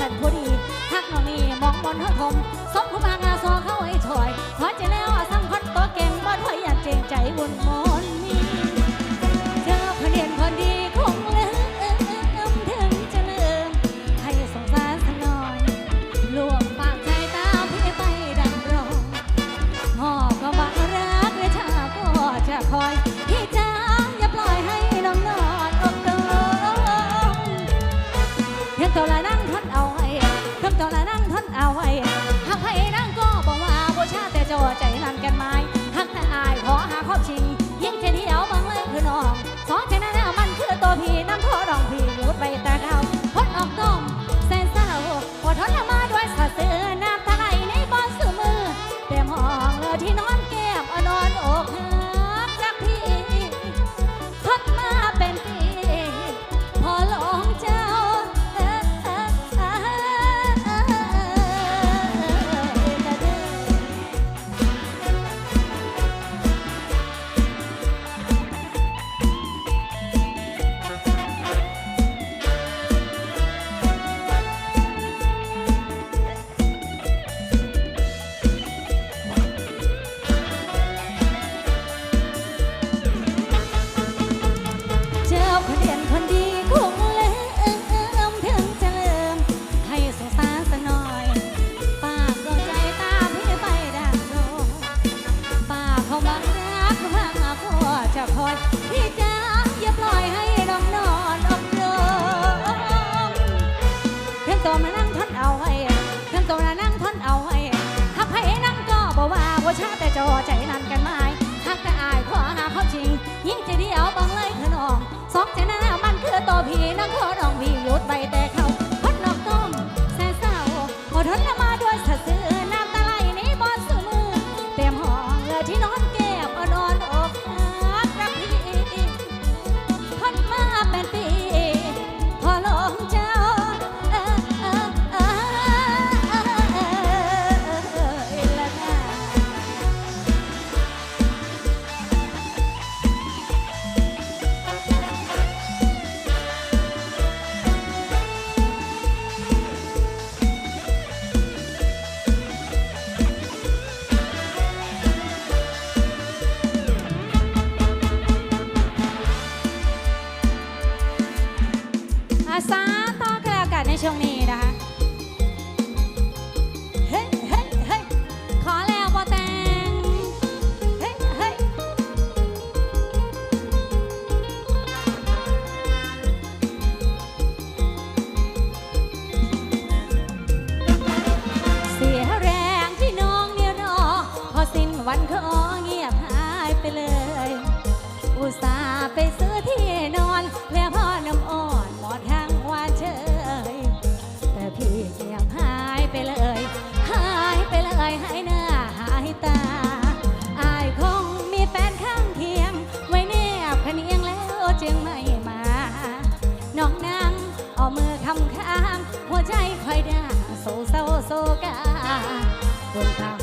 สันพอดีทักหนองนี่มองบนเฮาทมสมผู้มางาซอเข้าไอ้ถอยพอใจแล้วสั่งคนตัวเก่งบ่ถอยอยากเจงใจวุ่นโม ไปเลย อุตส่าห์ไปซื้อที่นอนแวะพ่อน้ำอ่อนหมอทั้งวันเชยแต่พี่ยังหายไปเลย หายไปเลยหายหน้าหายตา อายคงมีแฟนข้างเคียง ไว้แนบขะเนียงแล้วจึงไม่มา น้องนางเอามือคำข้าง หัวใจคอยด่าโศเศร้าโศกาบนทาง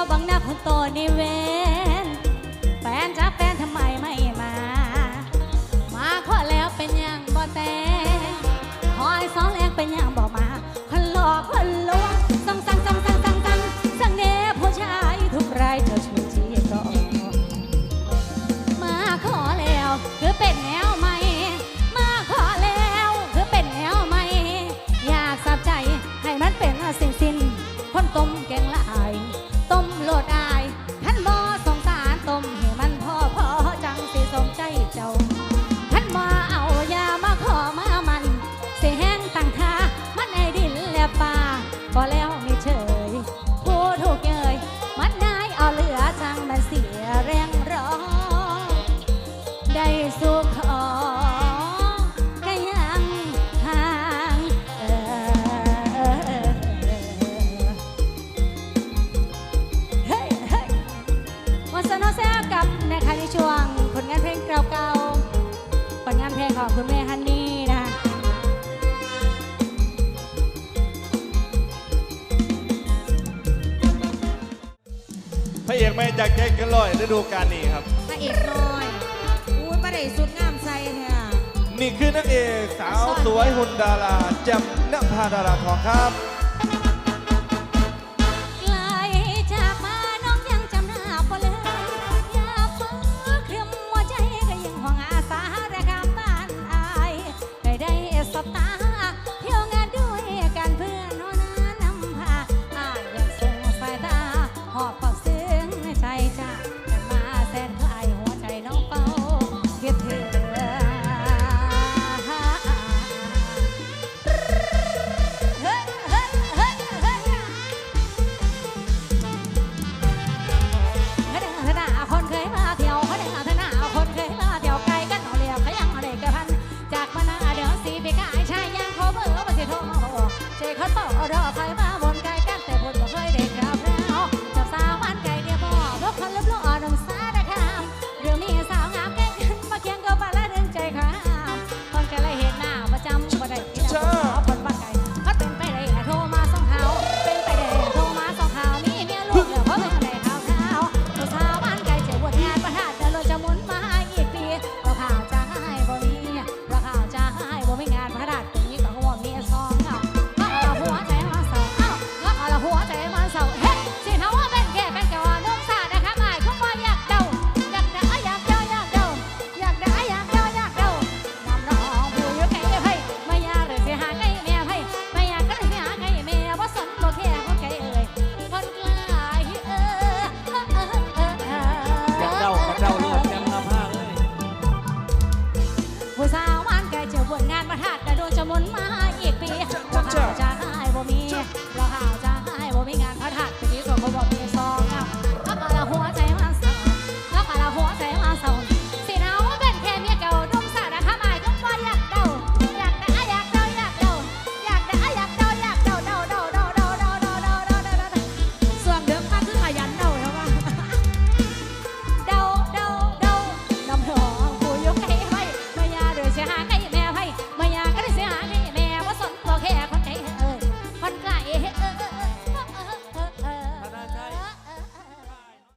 าวบางหน้าคนโตนี่เวนแฟนจ้าแฟนทำไมไม่มา มาขอแล้วเป็นอย่างบ่แต่ขอให้สองแรงเป็นอย่างบ พระเอกไม่จากใจเกันลอยฤดูกาลนี้ครับ พระเอกน้อยอุ้ยมาได้สุดงามใส่เนี่ยนี่คือนางเอกสาวสวยหุ่นดาราแจำนภาดาราทองครับ จะมนมา